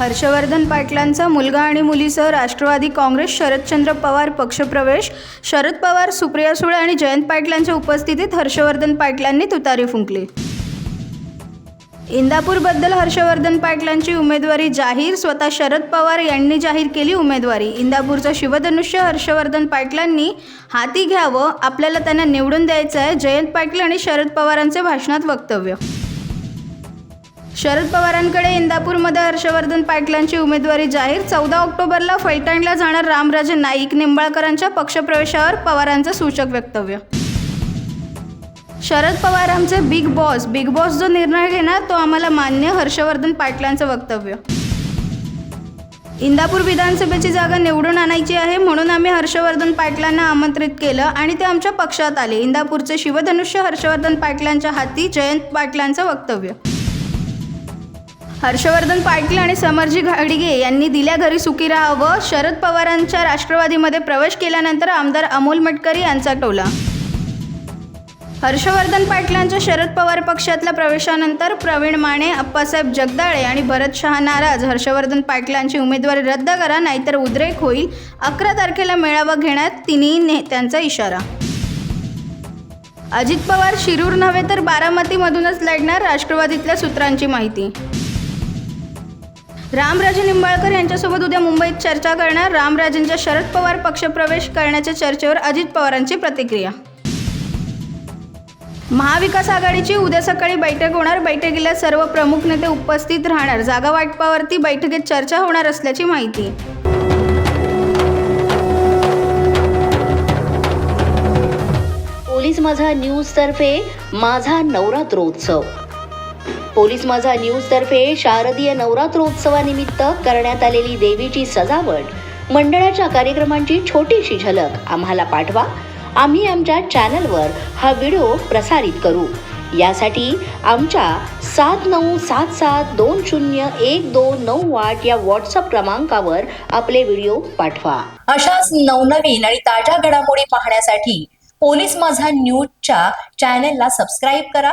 हर्षवर्धन पाटलांचा मुलगा आणि मुलीसह राष्ट्रवादी काँग्रेस शरदचंद्र पवार पक्षप्रवेश शरद पवार सुप्रिया सुळे आणि जयंत पाटलांच्या उपस्थितीत हर्षवर्धन पाटलांनी तुतारी फुंकली. इंदापूरबद्दल हर्षवर्धन पाटलांची उमेदवारी जाहीर स्वतः शरद पवार यांनी जाहीर केली उमेदवारी. इंदापूरचं शिवधनुष्य हर्षवर्धन पाटलांनी हाती घ्यावं आपल्याला त्यांना निवडून द्यायचं आहे जयंत पाटील आणि शरद पवारांचे भाषणात वक्तव्य. शरद पवारांकडे इंदापूरमध्ये हर्षवर्धन पाटलांची उमेदवारी जाहीर. चौदा ऑक्टोबरला फलटणला जाणार रामराजे नाईक. निंबाळकरांच्या पक्षप्रवेशावर पवारांचं सूचक वक्तव्य. शरद पवार आमचे बिग बॉस. बिग बॉस जो निर्णय घेणार तो आम्हाला मान्य हर्षवर्धन पाटलांचं वक्तव्य. इंदापूर विधानसभेची जागा निवडून आणायची आहे म्हणून आम्ही हर्षवर्धन पाटलांना आमंत्रित केलं आणि ते आमच्या पक्षात आले. इंदापूरचे शिवधनुष्य हर्षवर्धन पाटलांच्या हाती जयंत पाटलांचं वक्तव्य. हर्षवर्धन पाटील आणि समरजी घाडगे यांनी दिल्या घरी सुखी राहावं शरद पवारांच्या राष्ट्रवादीमध्ये प्रवेश केल्यानंतर आमदार अमोल मटकरी यांचा टोला. हर्षवर्धन पाटलांच्या शरद पवार पक्षातल्या प्रवेशानंतर प्रवीण माने अप्पासाहेब जगदाळे आणि भरत शहा नाराज. हर्षवर्धन पाटलांची उमेदवारी रद्द करा नाहीतर उद्रेक होईल. अकरा तारखेला मेळावा घेण्यात तिन्ही नेत्यांचा इशारा. अजित पवार शिरूर नव्हे तर बारामतीमधूनच लढणार राष्ट्रवादीतल्या सूत्रांची माहिती. रामराजे निंबाळकर यांच्यासोबत उद्या मुंबईत चर्चा करणार. रामराजेंच्या शरद पवार पक्षप्रवेश करण्याच्या चर्चेवर अजित पवारांची प्रतिक्रिया. महाविकास आघाडीची उद्या सकाळी बैठक होणार. बैठकीला सर्व प्रमुख नेते उपस्थित राहणार. जागा वाटपावरती बैठकीत चर्चा होणार असल्याची माहिती. पोलीस माझा न्यूज तर्फे माझा नवरात्रोत्सव. पोलीस माझा न्यूज तर्फे शारदीय नवरात्रोत्सवानिमित्त करण्यात आलेली देवीची सजावट. मंडळाच्या कार्यक्रमांची छोटीशी झलक आम्हाला पाठवा. आम्ही आमच्या चॅनलवर हा व्हिडिओ प्रसारित करू. यासाठी आमच्या सात नऊ सात सात दोन शून्य एक दोन नऊ आठ या व्हॉट्सअप क्रमांकावर आपले व्हिडिओ पाठवा. अशाच नवनवीन आणि ताज्या घडामोडी पाहण्यासाठी पोलीस माझा न्यूजच्या चॅनेलला सबस्क्राईब करा.